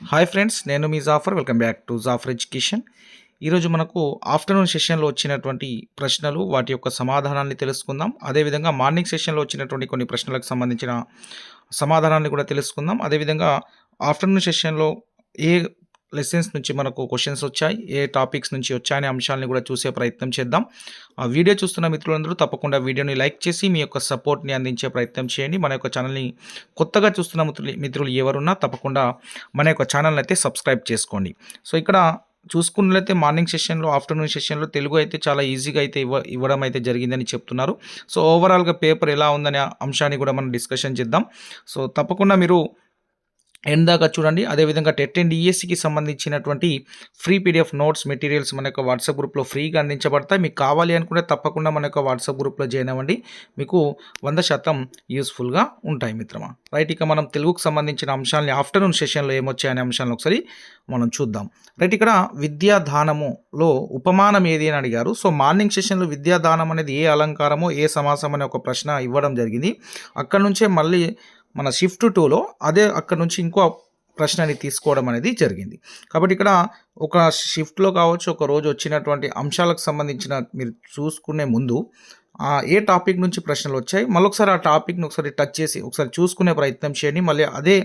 Hi friends నేను మీ Jafar. Welcome back to Jafar education ఈరోజు మనకు ఆఫ్టర్నూన్ సెషన్లో వచ్చినటువంటి ప్రశ్నలు వాటి యొక్క సమాధానాన్ని తెలుసుకుందాం. అదేవిధంగా మార్నింగ్ సెషన్లో వచ్చినటువంటి కొన్ని ప్రశ్నలకు సంబంధించిన సమాధానాన్ని కూడా తెలుసుకుందాం. అదేవిధంగా ఆఫ్టర్నూన్ సెషన్లో ఏ లెసన్స్ నుంచి మనకు క్వశ్చన్స్ వచ్చాయి ఏ టాపిక్స్ నుంచి వచ్చాయనే అంశాలని కూడా చూసే ప్రయత్నం చేద్దాం. ఆ వీడియో చూస్తున్న మిత్రులందరూ తప్పకుండా వీడియోని లైక్ చేసి మీ యొక్క సపోర్ట్ని అందించే ప్రయత్నం చేయండి. మన యొక్క ఛానల్ని కొత్తగా చూస్తున్న మిత్రులు మిత్రులు ఎవరున్నా తప్పకుండా మన యొక్క ఛానల్ని అయితే సబ్స్క్రైబ్ చేసుకోండి. సో ఇక్కడ చూసుకున్నట్లయితే మార్నింగ్ సెషన్లో ఆఫ్టర్నూన్ సెషన్లో తెలుగు అయితే చాలా ఈజీగా అయితే ఇవ్వ ఇవ్వడం అయితే జరిగిందని చెప్తున్నారు. సో ఓవరాల్గా పేపర్ ఎలా ఉందనే అంశాన్ని కూడా మనం డిస్కషన్ చేద్దాం. సో తప్పకుండా మీరు ఎండ్ దాకా చూడండి అదేవిధంగా టెట్ అండ్ ఈఎస్సికి సంబంధించినటువంటి ఫ్రీ పీడిఎఫ్ నోట్స్ మెటీరియల్స్ మన యొక్క వాట్సాప్ గ్రూప్లో ఫ్రీగా అందించబడతాయి. మీకు కావాలి అనుకుంటే తప్పకుండా మన యొక్క వాట్సాప్ గ్రూప్లో జాయిన్ అవ్వండి. మీకు వంద శాతం యూస్ఫుల్గా ఉంటాయి మిత్రమా. రైట్ ఇక మనం తెలుగుకు సంబంధించిన అంశాలని ఆఫ్టర్నూన్ సెషన్లో ఏమొచ్చాయనే అంశాలను ఒకసారి మనం చూద్దాం. రైట్ ఇక్కడ విద్యాదానములో ఉపమానం ఏది అని అడిగారు. సో మార్నింగ్ సెషన్లో విద్యాదానం అనేది ఏ అలంకారమో ఏ సమాసం అనే ఒక ప్రశ్న ఇవ్వడం జరిగింది. అక్కడ నుంచే మళ్ళీ మన షిఫ్ట్ టూలో అదే అక్కడ నుంచి ఇంకో ప్రశ్నని తీసుకోవడం అనేది జరిగింది. కాబట్టి ఇక్కడ ఒక షిఫ్ట్లో కావచ్చు ఒక రోజు వచ్చినటువంటి అంశాలకు సంబంధించిన మీరు చూసుకునే ముందు ఆ ఏ టాపిక్ నుంచి ప్రశ్నలు వచ్చాయి? మళ్ళొకసారి ఆ టాపిక్ని ఒకసారి టచ్ చేసి ఒకసారి చూసుకునే ప్రయత్నం చేయండి. మళ్ళీ అదే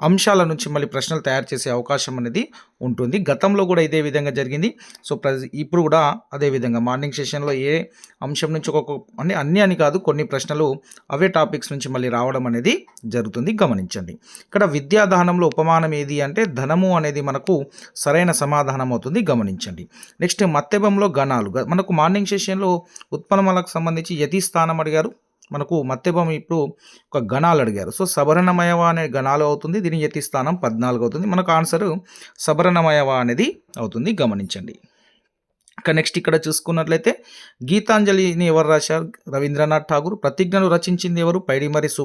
అంశాల నుంచి మళ్ళీ ప్రశ్నలు తయారు చేసే అవకాశం అనేది ఉంటుంది. గతంలో కూడా ఇదే విధంగా జరిగింది. సో ప్రజ ఇప్పుడు కూడా అదే విధంగా మార్నింగ్ సెషన్లో ఏ అంశం నుంచి ఒక్కొక్క అని అన్నీ అని కాదు కొన్ని ప్రశ్నలు అవే టాపిక్స్ నుంచి మళ్ళీ రావడం అనేది జరుగుతుంది. గమనించండి. ఇక్కడ విద్యాదానంలో ఉపమానం ఏది అంటే ధనము అనేది మనకు సరైన సమాధానం అవుతుంది. గమనించండి. నెక్స్ట్ మత్తెబంలో గణాలు. మనకు మార్నింగ్ సెషన్లో ఉత్పన్నములకు సంబంధించి యతి స్థానం అడిగారు. మనకు మత్తెబం ఇప్పుడు ఒక గణాలు అడిగారు. సో సబరణమయవ అనే గణాలు అవుతుంది దీని యతి స్థానం పద్నాలుగు అవుతుంది. మనకు ఆన్సర్ సబరణమయవ అనేది అవుతుంది. గమనించండి. ఇక నెక్స్ట్ ఇక్కడ చూసుకున్నట్లయితే గీతాంజలిని ఎవరు రాశారు? రవీంద్రనాథ్ ఠాగూర్. ప్రతిజ్ఞను రచించింది ఎవరు? పైడిమరి సు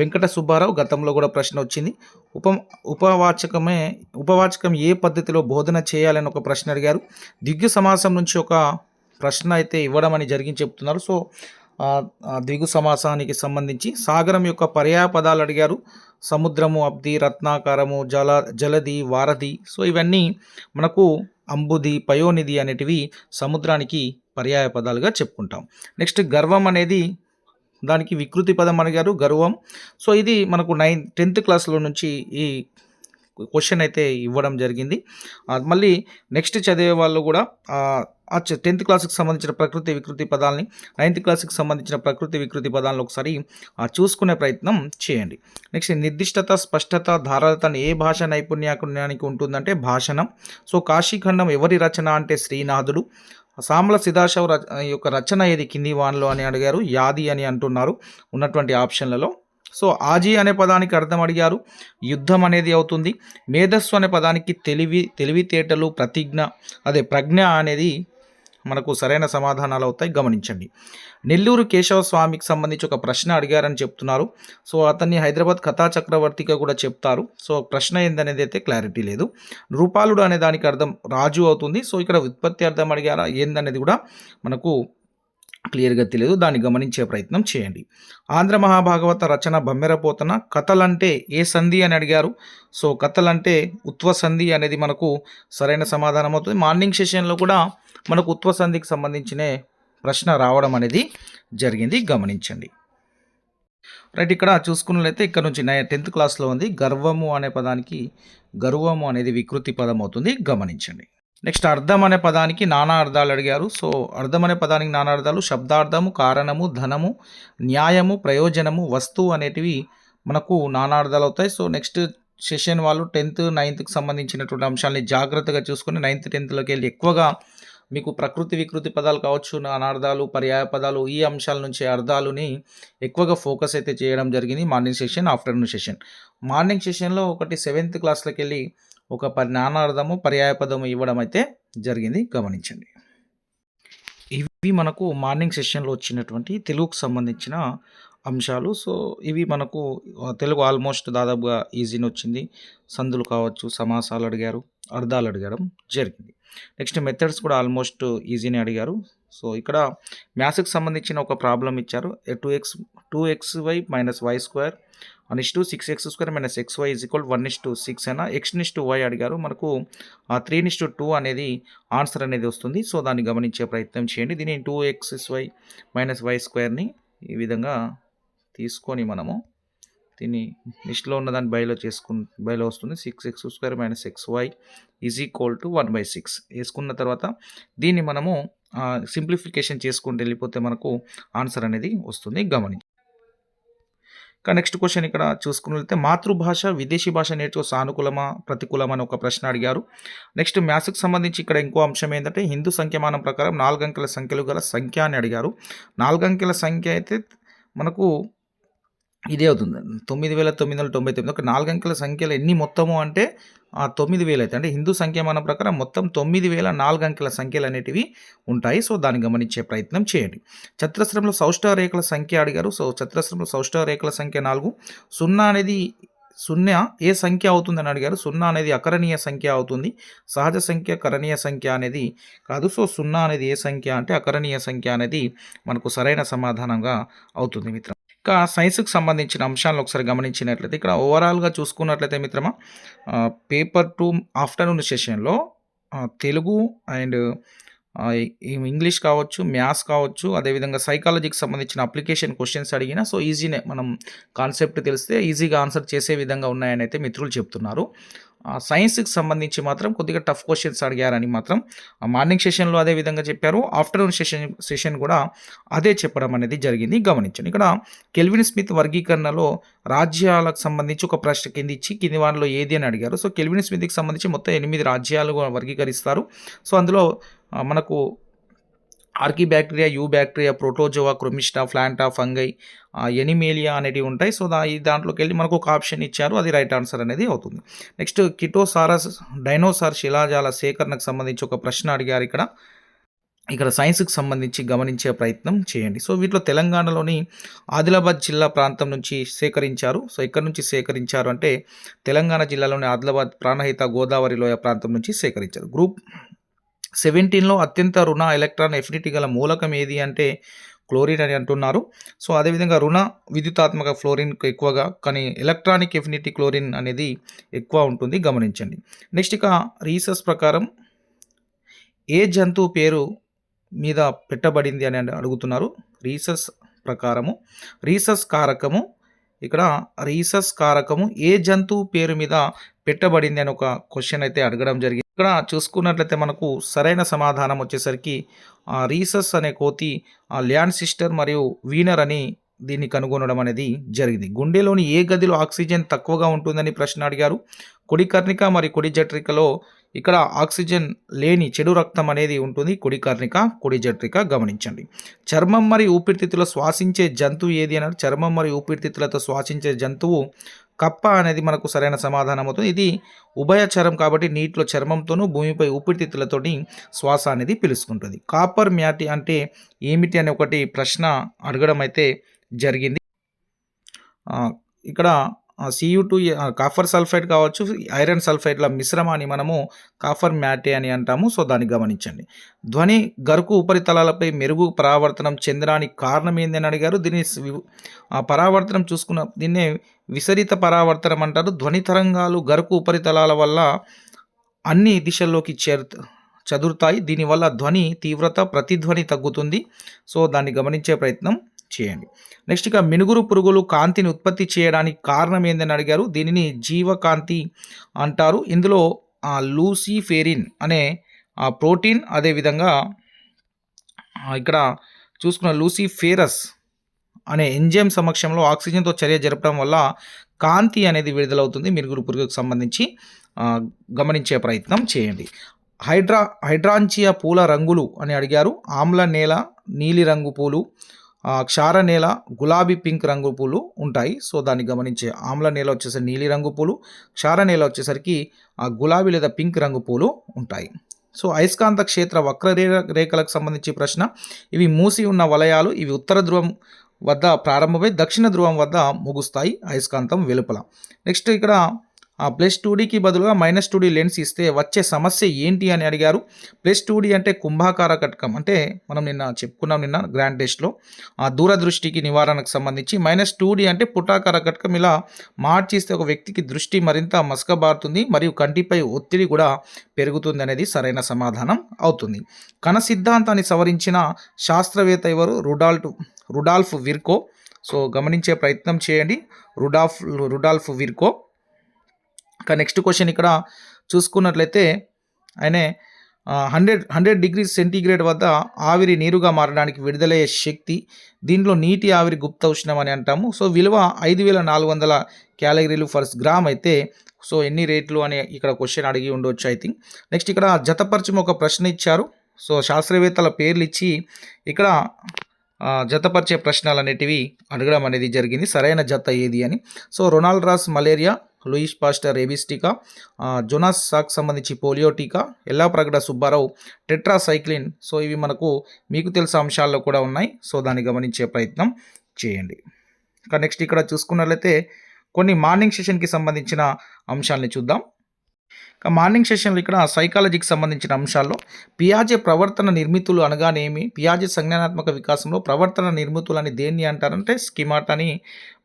వెంకట సుబ్బారావు. గతంలో కూడా ప్రశ్న వచ్చింది. ఉప ఉపవాచకమే ఉపవాచకం ఏ పద్ధతిలో బోధన చేయాలని ఒక ప్రశ్న అడిగారు. దిగ్గు సమాసం నుంచి ఒక ప్రశ్న అయితే ఇవ్వడం అని జరిగింది చెప్తున్నారు. సో దిగు సమాసానికి సంబంధించి సాగరం యొక్క పర్యాయ పదాలు అడిగారు. సముద్రము అబ్ది రత్నాకరము జల జలది వారధి. సో ఇవన్నీ మనకు అంబుది పయోనిధి అనేటివి సముద్రానికి పర్యాయ పదాలుగా చెప్పుకుంటాం. నెక్స్ట్ గర్వం అనేది దానికి వికృతి పదం అడిగారు. గర్వం. సో ఇది మనకు నైన్ టెన్త్ క్లాస్లో నుంచి ఈ క్వశ్చన్ అయితే ఇవ్వడం జరిగింది. మళ్ళీ నెక్స్ట్ చదివే వాళ్ళు కూడా టెన్త్ క్లాస్కి సంబంధించిన ప్రకృతి వికృతి పదాలని నైన్త్ క్లాస్కి సంబంధించిన ప్రకృతి వికృతి పదాలను ఒకసారి చూసుకునే ప్రయత్నం చేయండి. నెక్స్ట్ నిర్దిష్టత స్పష్టత ధారాళత ఏ భాష నైపుణ్యానికి ఉంటుందంటే భాషణం. సో కాశీఖండం ఎవరి రచన అంటే శ్రీనాథుడు. సామల సిదాశవ రచ ఈ యొక్క రచన ఏది? కింది వాన్లో అని అడిగారు యాది అని అంటున్నారు ఉన్నటువంటి ఆప్షన్లలో. సో ఆజీ అనే పదానికి అర్థం అడిగారు. యుద్ధం అనేది అవుతుంది. మేధస్సు అనే పదానికి తెలివి తెలివితేటలు ప్రతిజ్ఞ అదే ప్రజ్ఞ అనేది మనకు సరైన సమాధానాలు అవుతాయి. గమనించండి. నెల్లూరు కేశవ స్వామికి సంబంధించి ఒక ప్రశ్న అడిగారని చెప్తున్నారు. సో అతన్ని హైదరాబాద్ కథా చక్రవర్తిగా కూడా చెప్తారు. సో ప్రశ్న ఏందనేది అయితే క్లారిటీ లేదు. రూపాలుడు అనే దానికి అర్థం రాజు అవుతుంది. సో ఇక్కడ ఉత్పత్తి అర్థం అడిగారా ఏందనేది కూడా మనకు క్లియర్గా తెలియదు దాన్ని గమనించే ప్రయత్నం చేయండి. ఆంధ్ర మహాభాగవత రచన బమ్మెరపోతన కథలంటే ఏ సంధి అని అడిగారు. సో కథలంటే ఉత్వ సంధి అనేది మనకు సరైన సమాధానం అవుతుంది. మార్నింగ్ సెషన్లో కూడా మనకు ఉత్వ సంధికి సంబంధించిన ప్రశ్న రావడం అనేది జరిగింది. గమనించండి. రైట్ ఇక్కడ చూసుకున్నట్లయితే ఇక్కడ నుంచి నైన్ టెన్త్ క్లాస్లో ఉంది. గర్వము అనే పదానికి గర్వము అనేది వికృతి పదం అవుతుంది. గమనించండి. నెక్స్ట్ అర్థం అనే పదానికి నానా అర్థాలు అడిగారు. సో అర్థం అనే పదానికి నానా అర్థాలు శబ్దార్థము కారణము ధనము న్యాయము ప్రయోజనము వస్తువు అనేటివి మనకు నానా అర్థాలు అవుతాయి. సో నెక్స్ట్ సెషన్ వాళ్ళు టెన్త్ నైన్త్కి సంబంధించినటువంటి అంశాలని జాగ్రత్తగా చూసుకొని నైన్త్ టెన్త్లోకి వెళ్ళి ఎక్కువగా మీకు ప్రకృతి వికృతి పదాలు కావచ్చు నానార్థాలు పర్యాయ పదాలు ఈ అంశాల నుంచి అర్థాలని ఎక్కువగా ఫోకస్ అయితే చేయడం జరిగింది morning session afternoon session. Morning సెషన్లో ఒకటి సెవెంత్ క్లాస్లోకి వెళ్ళి ఒక పరి నానార్థము ఇవ్వడం అయితే జరిగింది. గమనించండి. ఇవి మనకు మార్నింగ్ సెషన్లో వచ్చినటువంటి తెలుగుకు సంబంధించిన అంశాలు. సో ఇవి మనకు తెలుగు ఆల్మోస్ట్ దాదాపుగా ఈజీని వచ్చింది. సందులు కావచ్చు సమాసాలు అడిగారు అర్థాలు అడగడం జరిగింది. నెక్స్ట్ మెథడ్స్ కూడా ఆల్మోస్ట్ ఈజీనే అడిగారు. సో ఇక్కడ మ్యాథ్స్కి సంబంధించిన ఒక ప్రాబ్లం ఇచ్చారు. Two x two x y minus y square one is to six x square minus x y is equal one is to six అయినా ఎక్స్ నిస్ టు వై అడిగారు. మనకు త్రీ నిస్ టు టూ అనేది answer అనేది వస్తుంది. So దాన్ని గమనించే ప్రయత్నం చేయండి. దీన్ని two x y minus y స్క్వేర్ని ఈ విధంగా తీసుకొని మనము దీన్ని లిస్ట్లో ఉన్న దాన్ని బైలో చేసుకుని బైలో వస్తుంది. Six x square minus x y is equal to one by six. వేసుకున్న తర్వాత దీన్ని మనము సింప్లిఫికేషన్ చేసుకుంటూ వెళ్ళిపోతే మనకు ఆన్సర్ అనేది వస్తుంది. గమనించి ఇంకా నెక్స్ట్ క్వశ్చన్ ఇక్కడ చూసుకున్నట్లయితే మాతృభాష విదేశీ భాష నేర్చుకో సానుకూలమా? ప్రతికూలమా? అని ఒక ప్రశ్న అడిగారు. నెక్స్ట్ మ్యాథ్స్కి సంబంధించి ఇక్కడ ఇంకో అంశం ఏంటంటే హిందూ సంఖ్యమానం ప్రకారం నాలుగు అంకెల సంఖ్యలు గల సంఖ్య అని అడిగారు. నాలుగు అంకెల సంఖ్య అయితే మనకు ఇదే అవుతుంది. తొమ్మిది వేల తొమ్మిది వందల తొంభై తొమ్మిది. ఒక నాలుగు అంకెల సంఖ్యలు ఎన్ని మొత్తము అంటే ఆ తొమ్మిది వేలు అయితే అంటే హిందూ సంఖ్యమానం ప్రకారం మొత్తం తొమ్మిది వేల నాలుగు అంకెల సంఖ్యలు అనేటివి ఉంటాయి. సో దాన్ని గమనించే ప్రయత్నం చేయండి. చతురస్రంలో సౌష్ఠ రేఖల సంఖ్య అడిగారు. సో చతురస్రంలో సౌష్ఠ రేఖల సంఖ్య నాలుగు. సున్నా అనేది సున్నా ఏ సంఖ్య అవుతుందని అడిగారు. సున్నా అనేది అకరణీయ సంఖ్య అవుతుంది. సహజ సంఖ్య కరణీయ సంఖ్య అనేది కాదు. సో సున్నా అనేది ఏ సంఖ్య అంటే అకరణీయ సంఖ్య అనేది మనకు సరైన సమాధానంగా అవుతుంది మిత్రం ఇంకా సైన్స్కి సంబంధించిన అంశాలను ఒకసారి గమనించినట్లయితే ఇక్కడ ఓవరాల్గా చూసుకున్నట్లయితే మిత్రమా పేపర్ టూ ఆఫ్టర్నూన్ సెషన్లో తెలుగు అండ్ ఇంగ్లీష్ కావచ్చు మ్యాథ్స్ కావచ్చు అదేవిధంగా సైకాలజీకి సంబంధించిన అప్లికేషన్ క్వశ్చన్స్ అడిగినా సో ఈజీనే మనం కాన్సెప్ట్ తెలిస్తే ఈజీగా ఆన్సర్ చేసే విధంగా ఉన్నాయని అయితే మిత్రులు చెప్తున్నారు. సైన్స్కి సంబంధించి మాత్రం కొద్దిగా టఫ్ క్వశ్చన్స్ అడిగారని మాత్రం మార్నింగ్ సెషన్లో అదే విధంగా చెప్పారు. ఆఫ్టర్నూన్ సెషన్ సెషన్ కూడా అదే చెప్పడం అనేది జరిగింది. గమనించండి. ఇక్కడ కెల్విన్ స్మిత్ వర్గీకరణలో రాజ్యాలకు సంబంధించి ఒక ప్రశ్న కింద ఇచ్చి కింది వారిలో ఏది అని అడిగారు. సో కెల్విన్ స్మిత్కి సంబంధించి మొత్తం ఎనిమిది రాజ్యాలు వర్గీకరిస్తారు. సో అందులో మనకు archaebacteria eubacteria protozoa chromista plantae fungi animalia అనేటివి ఉంటాయి. సో దా ఈ దాంట్లోకి వెళ్ళి మనకు ఒక ఆప్షన్ ఇచ్చారు. అది రైట్ ఆన్సర్ అనేది అవుతుంది. నెక్స్ట్ కిటోసారస్ డైనోసార్ శిలాజాల సేకరణకు సంబంధించి ఒక ప్రశ్న అడిగారు ఇక్కడ. ఇక్కడ సైన్స్కి సంబంధించి గమనించే ప్రయత్నం చేయండి. సో వీటిలో తెలంగాణలోని ఆదిలాబాద్ జిల్లా ప్రాంతం నుంచి సేకరించారు. సో ఎక్కడి నుంచి సేకరించారు అంటే తెలంగాణ జిల్లాలోని ఆదిలాబాద్ ప్రాణహిత గోదావరి లోయ ప్రాంతం నుంచి సేకరించారు. గ్రూప్ సెవెంటీన్లో అత్యంత రుణ ఎలక్ట్రాన్ ఎఫినిటీ గల మూలకం ఏది అంటే క్లోరిన్ అని అంటున్నారు. సో అదేవిధంగా రుణ విద్యుతాత్మక ఫ్లోరిన్ ఎక్కువగా కానీ ఎలక్ట్రానిక్ ఎఫినిటీ క్లోరిన్ అనేది ఎక్కువ ఉంటుంది. గమనించండి. నెక్స్ట్ ఇక రీసెర్చ్ ప్రకారం ఏ జంతువు పేరు మీద పెట్టబడింది అని అడుగుతున్నారు. రీసెర్చ్ ప్రకారము రీసెర్చ్ కారకము ఇక్కడ రీసెర్చ్ కారకము ఏ జంతువు పేరు మీద పెట్టబడింది అని ఒక క్వశ్చన్ అయితే అడగడం జరిగింది ఇక్కడ చూసుకున్నట్లయితే మనకు సరైన సమాధానం వచ్చేసరికి రీసస్ అనే కోతి ల్యాండ్ సిస్టర్ మరియు వీనర్ అని దీన్ని కనుగొనడం అనేది జరిగింది. గుండెలోని ఏ గదిలో ఆక్సిజన్ తక్కువగా ఉంటుందని ప్రశ్న అడిగారు. కుడి కర్ణిక మరియు కుడి జట్రికలో ఇక్కడ ఆక్సిజన్ లేని చెడు రక్తం అనేది ఉంటుంది. కుడి కర్ణిక కుడి జట్రిక గమనించండి. చర్మం మరియు ఊపిరితిత్తులో శ్వాసించే జంతువు ఏది అన్నారు? చర్మం మరియు ఊపిరితిత్తులతో శ్వాసించే జంతువు కప్ప అనేది మనకు సరైన సమాధానం అవుతుంది. ఇది ఉభయచరం కాబట్టి నీటిలో చర్మంతోనూ భూమిపై ఊపిరితిత్తులతోటి శ్వాస అనేది పిలుచుకుంటుంది. కాపర్ మ్యాటి అంటే ఏమిటి అనే ఒకటి ప్రశ్న అడగడం అయితే జరిగింది. ఇక్కడ సియు టూ కాఫర్ సల్ఫైడ్ కావచ్చు ఐరన్ సల్ఫైడ్ల మిశ్రమాన్ని మనము కాఫర్ మ్యాటే అని అంటాము. సో దాన్ని గమనించండి. ధ్వని గరుకు ఉపరితలాలపై మెరుగు పరావర్తనం చెందడానికి కారణం ఏందని అడిగారు. దీన్ని పరావర్తనం చూసుకున్న దీన్నే విసరిత పరావర్తనం అంటారు. ధ్వని తరంగాలు గరుకు ఉపరితలాల వల్ల అన్ని దిశల్లోకి చేరు చదురుతాయి. దీనివల్ల ధ్వని తీవ్రత ప్రతిధ్వని తగ్గుతుంది. సో దాన్ని గమనించే ప్రయత్నం. చేయండి. నెక్స్ట్ ఇక మినుగురు పురుగులు కాంతిని ఉత్పత్తి చేయడానికి కారణం ఏందని అడిగారు. దీనిని జీవకాంతి అంటారు. ఇందులో లూసిఫెరిన్ అనే ప్రోటీన్ అదేవిధంగా ఇక్కడ చూసుకున్న లూసిఫేరస్ అనే ఎంజైమ్ సమక్షంలో ఆక్సిజన్తో చర్య జరపడం వల్ల కాంతి అనేది విడుదలవుతుంది. మిరుగురు పురుగుకు సంబంధించి గమనించే ప్రయత్నం చేయండి. హైడ్రా హైడ్రాంచియా పూల రంగులు అని అడిగారు. ఆమ్ల నేల నీలిరంగు పూలు క్షార నేల గులాబీ పింక్ రంగు పూలు ఉంటాయి. సో దాన్ని గమనించే ఆమ్ల నేల వచ్చేసరికి నీలి రంగు పూలు క్షార నేల వచ్చేసరికి గులాబీ లేదా పింక్ రంగు పూలు ఉంటాయి. సో అయస్కాంత క్షేత్ర వక్ర రేఖలకు సంబంధించి ప్రశ్న ఇవి మూసి ఉన్న వలయాలు ఇవి ఉత్తర ధ్రువం వద్ద ప్రారంభమై దక్షిణ ధ్రువం వద్ద ముగుస్తాయి అయస్కాంతం వెలుపల. నెక్స్ట్ ఇక్కడ ఆ ప్లస్ టూ డీకి బదులుగా మైనస్ టూ డీ లెన్స్ ఇస్తే వచ్చే సమస్య ఏంటి అని అడిగారు. ప్లస్ టూ డీ అంటే కుంభాకార కటకం. అంటే మనం నిన్న చెప్పుకున్నాం నిన్న గ్రాండ్ టెస్ట్లో. ఆ దూరదృష్టికి నివారణకు సంబంధించి మైనస్ టూ డీ అంటే పుటాకార కటకం. ఇలా మార్చిస్తే ఒక వ్యక్తికి దృష్టి మరింత మసకబారుతుంది మరియు కంటిపై ఒత్తిడి కూడా పెరుగుతుంది అనేది సరైన సమాధానం అవుతుంది. కణ సిద్ధాంతాన్ని సవరించిన శాస్త్రవేత్త ఎవరు? రుడాల్ట్ రుడాల్ఫ్ విర్కో. సో గమనించే ప్రయత్నం చేయండి. Rudolf Rudolf Virchow. ఇంకా నెక్స్ట్ క్వశ్చన్ ఇక్కడ చూసుకున్నట్లయితే ఆయనే హండ్రెడ్ హండ్రెడ్ డిగ్రీ సెంటీగ్రేడ్ వద్ద ఆవిరి నీరుగా మారడానికి విడుదలయ్యే శక్తి దీంట్లో నీటి ఆవిరి గుప్త ఉష్ణం అని అంటాము. సో విలువ ఐదు వేల నాలుగు వందల క్యాలరీలు ఫర్ గ్రామ్ అయితే సో ఎన్ని రేట్లు అని ఇక్కడ క్వశ్చన్ అడిగి ఉండొచ్చు ఐ థింక్ నెక్స్ట్ ఇక్కడ జతపరిచం ఒక ప్రశ్న ఇచ్చారు. సో శాస్త్రవేత్తల పేర్లు ఇచ్చి ఇక్కడ జతపరిచే ప్రశ్నలు అనేటివి అడగడం అనేది జరిగింది. సరైన జత ఏది అని. So Ronald Ross malaria Louis Pasteur రేబిస్టికా టీకా జొనాస్ సాక్ సంబంధించి పోలియో టీకా ఎల్లాప్రగడ సుబ్బారావు టెట్రాసైక్లిన్. సో ఇవి మనకు మీకు తెలిసిన అంశాల్లో కూడా ఉన్నాయి. సో దాన్ని గమనించే ప్రయత్నం చేయండి. ఇంకా నెక్స్ట్ ఇక్కడ చూసుకున్నట్లయితే కొన్ని మార్నింగ్ సెషన్కి సంబంధించిన అంశాలని చూద్దాం. ఇక మార్నింగ్ సెషన్లో ఇక్కడ సైకాలజీకి సంబంధించిన అంశాల్లో పియాజే ప్రవర్తన నిర్మితులు అనగానేమి పియాజే సంజ్ఞానాత్మక వికాసంలో ప్రవర్తన నిర్మితులు అని దేన్ని అంటారంటే స్కిమాట్ అని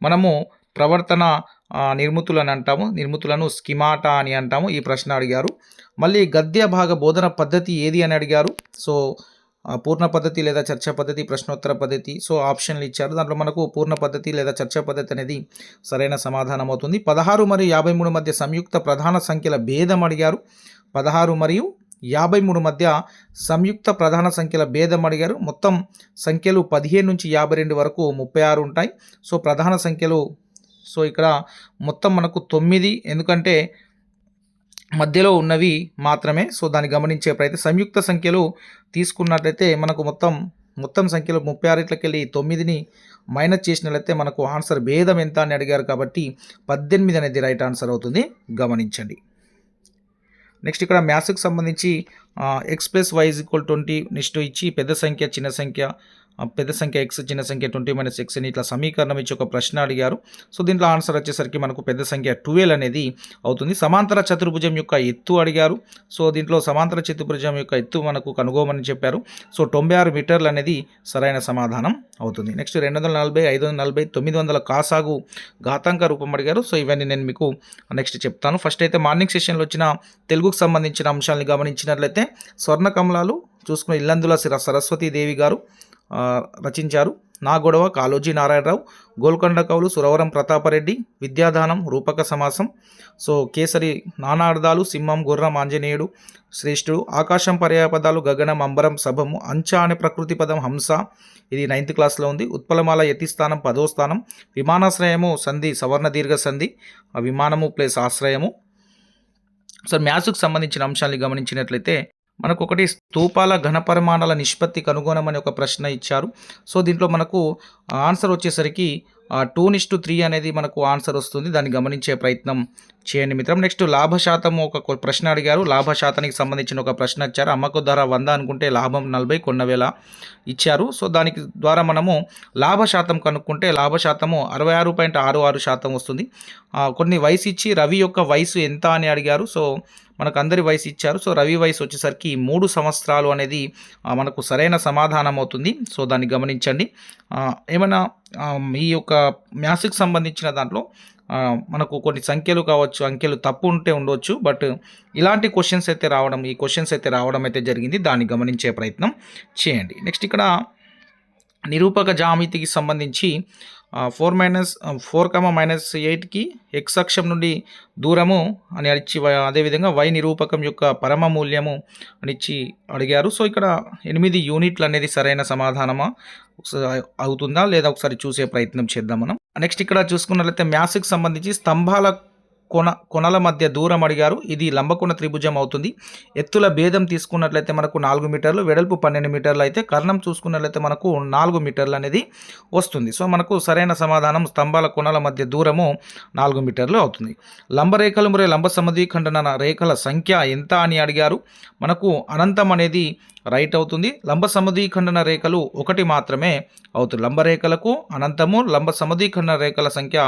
మనము ప్రవర్తన ఆ, అంటాము. నిర్మితులను స్కిమాటా అని అంటాము. ఈ ప్రశ్న అడిగారు. మళ్ళీ గద్య భాగ బోధన పద్ధతి ఏది అని అడిగారు. సో పూర్ణ పద్ధతి లేదా చర్చా పద్ధతి ప్రశ్నోత్తర పద్ధతి సో ఆప్షన్లు ఇచ్చారు. దాంట్లో మనకు పూర్ణ పద్ధతి లేదా చర్చా పద్ధతి అనేది సరైన సమాధానం అవుతుంది. పదహారు మరియు యాభై మూడు మధ్య సంయుక్త ప్రధాన సంఖ్యల భేదం అడిగారు. పదహారు మరియు యాభై మూడు మధ్య సంయుక్త ప్రధాన సంఖ్యల భేదం అడిగారు. మొత్తం సంఖ్యలు పదిహేను నుంచి యాభై రెండు వరకు ముప్పై ఆరు ఉంటాయి. సో ప్రధాన సంఖ్యలు సో ఇక్కడ మొత్తం మనకు తొమ్మిది ఎందుకంటే మధ్యలో ఉన్నవి మాత్రమే. సో దాన్ని గమనించే ప్రయత్నం. సంయుక్త సంఖ్యలు తీసుకున్నట్లయితే మనకు మొత్తం మొత్తం సంఖ్యలో ముప్పై ఆరిట్లకెళ్ళి తొమ్మిదిని మైనస్ చేసినట్లయితే మనకు ఆన్సర్ భేదం ఎంత అని అడిగారు కాబట్టి పద్దెనిమిది అనేది రైట్ ఆన్సర్ అవుతుంది. గమనించండి. నెక్స్ట్ ఇక్కడ మ్యాథ్స్కి సంబంధించి x plus y equal twenty next ఇచ్చి పెద్ద సంఖ్య చిన్న సంఖ్య పెద్ద సంఖ్య ఎక్స్ చిన్న సంఖ్య ట్వంటీ మైనస్ ఎక్స్ అని ఇట్లా సమీకరణం ఇచ్చి ఒక ప్రశ్న అడిగారు. సో దీంట్లో ఆన్సర్ వచ్చేసరికి మనకు పెద్ద సంఖ్య ట్వెల్వ్ అనేది అవుతుంది. సమాంతర చతుర్భుజం యొక్క ఎత్తు అడిగారు. సో దీంట్లో సమాంతర చతుర్భుజం యొక్క ఎత్తు మనకు కనుగోమని చెప్పారు. సో తొంభై ఆరు మీటర్లు అనేది సరైన సమాధానం అవుతుంది. నెక్స్ట్ రెండు వందల నలభై ఐదు వందల నలభై తొమ్మిది వందల కాసాగు ఘాతాంక రూపం అడిగారు. సో ఇవన్నీ నేను మీకు నెక్స్ట్ చెప్తాను. ఫస్ట్ అయితే మార్నింగ్ సెషన్లో వచ్చిన తెలుగుకు సంబంధించిన అంశాలను గమనించినట్లయితే స్వర్ణ కమలాలు చూసుకున్న ఇల్లందుల సిర సరస్వతీదేవి గారు రచించారు. నా గొడవ కాళోజీ నారాయణరావు గోల్కొండ కవులు సురవరం ప్రతాపరెడ్డి విద్యాదానం రూపక సమాసం. సో కేసరి నానార్థాలు సింహం గుర్రం ఆంజనేయుడు శ్రేష్ఠుడు ఆకాశం పర్యాపదాలు గగనం అంబరం సభము అంచ అనే ప్రకృతి పదం హంస. ఇది నైన్త్ క్లాస్లో ఉంది. ఉత్పలమాల యతిస్థానం పదో స్థానం. విమానాశ్రయము సంధి సవర్ణ దీర్ఘ సంధి. ఆ విమానము ప్లస్ ఆశ్రయము. సో మ్యాథ్స్కి సంబంధించిన అంశాన్ని గమనించినట్లయితే మనకు ఒకటి స్థూపాల ఘనపరిమాణాల నిష్పత్తి కనుగొనమని ఒక ప్రశ్న ఇచ్చారు. సో దీంట్లో మనకు ఆన్సర్ వచ్చేసరికి టూ నిస్ టు త్రీ అనేది మనకు ఆన్సర్ వస్తుంది. దాన్ని గమనించే ప్రయత్నం చేయండి మిత్రం. నెక్స్ట్ లాభ శాతం ఒక ప్రశ్న అడిగారు. లాభ శాతానికి సంబంధించిన ఒక ప్రశ్న ఇచ్చారు. అమ్మకు ధర వంద అనుకుంటే లాభం నలభై కొన్న వేల ఇచ్చారు. సో దానికి ద్వారా మనము లాభ శాతం కనుక్కుంటే లాభ శాతము అరవై ఆరు పాయింట్ ఆరు ఆరు శాతం వస్తుంది. కొన్ని వయసు ఇచ్చి రవి యొక్క వయసు ఎంత అని అడిగారు. సో మనకు అందరి వయసు ఇచ్చారు. సో రవి వయసు వచ్చేసరికి మూడు సంవత్సరాలు అనేది మనకు సరైన సమాధానం అవుతుంది. సో దాన్ని గమనించండి. ఏమైనా ఈ యొక్క మ్యాథ్స్కి సంబంధించిన దాంట్లో మనకు కొన్ని సంఖ్యలు కావచ్చు అంకెలు తప్పు ఉంటే ఉండవచ్చు బట్ ఇలాంటి క్వశ్చన్స్ అయితే రావడం ఈ క్వశ్చన్స్ అయితే రావడం అయితే జరిగింది. దాన్ని గమనించే ప్రయత్నం చేయండి. నెక్స్ట్ ఇక్కడ నిరూపక జామితికి సంబంధించి four minus four comma minus ఎయిట్కి ఎక్స్ అక్షం నుండి దూరము అని అడిచి అదేవిధంగా వై నిరూపకం యొక్క పరమ మూల్యము అని ఇచ్చి అడిగారు. సో ఇక్కడ ఎనిమిది యూనిట్లు అనేది సరైన సమాధానమా? ఒకసారి అవుతుందా? లేదా ఒకసారి చూసే ప్రయత్నం చేద్దాం మనం. నెక్స్ట్ ఇక్కడ చూసుకున్నట్లయితే మ్యాథ్స్కి సంబంధించి స్తంభాల కొన కొనల మధ్య దూరం అడిగారు. ఇది లంబకొండ త్రిభుజం అవుతుంది. ఎత్తుల భేదం తీసుకున్నట్లయితే మనకు నాలుగు మీటర్లు వెడల్పు పన్నెండు మీటర్లు అయితే కర్ణం చూసుకున్నట్లయితే మనకు నాలుగు మీటర్లు అనేది వస్తుంది. సో మనకు సరైన సమాధానం స్తంభాల కొనల మధ్య దూరము నాలుగు మీటర్లు అవుతుంది. లంబరేఖలు మరియు లంబ సమధీఖండన రేఖల సంఖ్య ఎంత అని అడిగారు. మనకు అనంతం అనేది రైట్ అవుతుంది. లంబ సమధీఖండన రేఖలు ఒకటి మాత్రమే అవుతుంది. లంబరేఖలకు అనంతము లంబ సమధీఖండన రేఖల సంఖ్య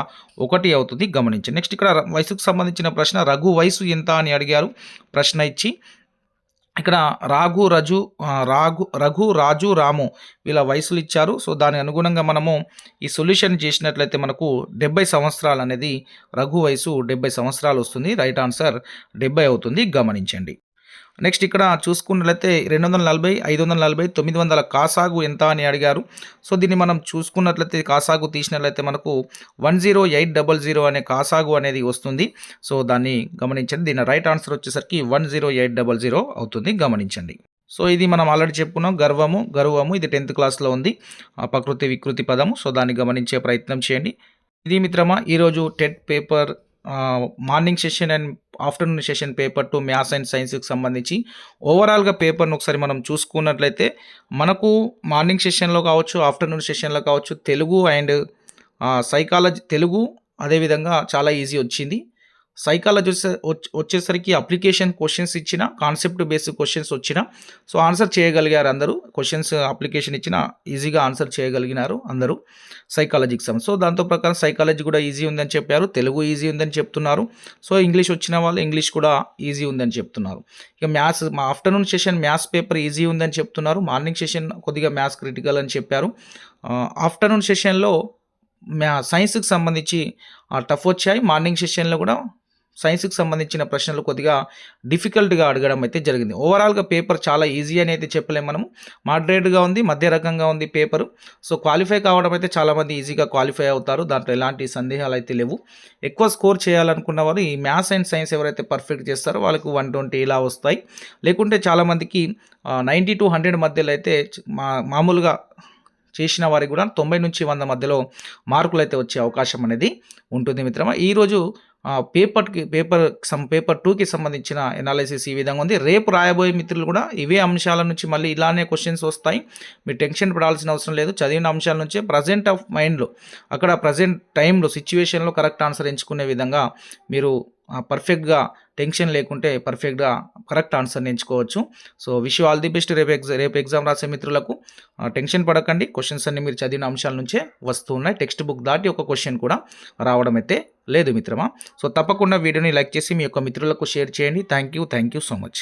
ఒకటి అవుతుంది. గమనించి నెక్స్ట్ ఇక్కడ వయసుకు సంబంధించిన ప్రశ్న రఘు వయసు ఎంత అని అడిగారు. ప్రశ్న ఇచ్చి ఇక్కడ రాఘు రజు రాఘు రఘు రాజు రాము వీళ్ళ వయసులు ఇచ్చారు. సో దాని అనుగుణంగా మనము ఈ సొల్యూషన్ చేసినట్లయితే మనకు డెబ్బై సంవత్సరాలు అనేది రఘు వయసు డెబ్బై సంవత్సరాలు వస్తుంది. రైట్ ఆన్సర్ డెబ్బై అవుతుంది. గమనించండి. నెక్స్ట్ ఇక్కడ చూసుకున్నట్లయితే రెండు వందల నలభై ఐదు వందల నలభై తొమ్మిది వందల కాసాగు ఎంత అని అడిగారు. సో దీన్ని మనం చూసుకున్నట్లయితే కాసాగు తీసినట్లయితే మనకు one zero eight double zero అనే కాసాగు అనేది వస్తుంది. సో దాన్ని గమనించండి. దీని రైట్ ఆన్సర్ వచ్చేసరికి one zero eight double zero అవుతుంది. గమనించండి. సో ఇది మనం ఆల్రెడీ చెప్పుకున్నాం. గర్వము గర్వము ఇది టెన్త్ క్లాస్లో ఉంది. ఆ ప్రకృతి వికృతి పదము. సో దాన్ని గమనించే ప్రయత్నం చేయండి. ఇది మిత్రమా ఈరోజు TET paper morning session and afternoon session paper two maths and సైన్స్కి సంబంధించి ఓవరాల్గా పేపర్ను ఒకసారి మనం చూసుకున్నట్లయితే మనకు మార్నింగ్ సెషన్లో కావచ్చు ఆఫ్టర్నూన్ సెషన్లో కావచ్చు తెలుగు అండ్ సైకాలజీ తెలుగు అదేవిధంగా చాలా ఈజీ వచ్చింది. సైకాలజీ వచ్చేసరికి అప్లికేషన్ క్వశ్చన్స్ ఇచ్చిన కాన్సెప్ట్ బేస్డ్ క్వశ్చన్స్ వచ్చిన సో ఆన్సర్ చేయగలిగారు అందరూ. క్వశ్చన్స్ అప్లికేషన్ ఇచ్చిన ఈజీగా ఆన్సర్ చేయగలిగినారు అందరూ సైకాలజీ ఎగ్జామ్ సో దాంతో ప్రకారం సైకాలజీ కూడా ఈజీ ఉందని చెప్పారు. తెలుగు ఈజీ ఉందని చెప్తున్నారు. సో ఇంగ్లీష్ వచ్చిన వాళ్ళు ఇంగ్లీష్ కూడా ఈజీ ఉందని చెప్తున్నారు. ఇక మ్యాథ్స్ మా afternoon session maths paper easy ఉందని చెప్తున్నారు. మార్నింగ్ సెషన్ కొద్దిగా మ్యాథ్స్ క్రిటికల్ అని చెప్పారు. ఆఫ్టర్నూన్ సెషన్లో మ్యా సైన్స్కి సంబంధించి టఫ్ వచ్చాయి. మార్నింగ్ సెషన్లో కూడా సైన్స్కి సంబంధించిన ప్రశ్నలు కొద్దిగా డిఫికల్ట్గా అడగడం అయితే జరిగింది. ఓవరాల్గా పేపర్ చాలా ఈజీ అని అయితే చెప్పలేము మనము. మాడరేట్గా ఉంది మధ్య రకంగా ఉంది పేపరు. సో క్వాలిఫై కావడం అయితే చాలామంది ఈజీగా క్వాలిఫై అవుతారు. దాంట్లో ఎలాంటి సందేహాలు అయితే లేవు. ఎక్కువ స్కోర్ చేయాలనుకున్న వారు ఈ మ్యాథ్స్ అండ్ సైన్స్ ఎవరైతే పర్ఫెక్ట్ చేస్తారో వాళ్ళకు వన్ ట్వంటీ ఇలా వస్తాయి. లేకుంటే చాలామందికి నైంటీ టు హండ్రెడ్ మధ్యలో అయితే మా మామూలుగా చేసిన వారికి కూడా తొంభై నుంచి వంద మధ్యలో మార్కులు అయితే వచ్చే అవకాశం అనేది ఉంటుంది మిత్రమా. ఈరోజు పేపర్కి పేపర్ సమ్ పేపర్ టూకి సంబంధించిన ఎనాలిసిస్ ఈ విధంగా ఉంది. రేపు రాయబోయే మిత్రులు కూడా ఇవే అంశాల నుంచి మళ్ళీ ఇలానే క్వశ్చన్స్ వస్తాయి. మీరు టెన్షన్ పడాల్సిన అవసరం లేదు. చదివిన అంశాల నుంచే ప్రజెంట్ ఆఫ్ మైండ్లో అక్కడ ప్రజెంట్ టైంలో సిచ్యువేషన్లో కరెక్ట్ ఆన్సర్ ఎంచుకునే విధంగా మీరు పర్ఫెక్ట్గా టెన్షన్ లేకుంటే పర్ఫెక్ట్గా కరెక్ట్ ఆన్సర్ని ఎంచుకోవచ్చు so wish all the best రేపు ఎగ్జామ్ రేపు ఎగ్జామ్ రాసే మిత్రులకు టెన్షన్ పడకండి. క్వశ్చన్స్ అన్ని మీరు చదివిన అంశాల నుంచే వస్తూ ఉన్నాయి. టెక్స్ట్ బుక్ దాటి ఒక క్వశ్చన్ కూడా రావడం అయితే లేదు మిత్రమా. సో తప్పకుండా వీడియోని లైక్ చేసి మీ యొక్క మిత్రులకు షేర్ చేయండి. Thank you thank you so much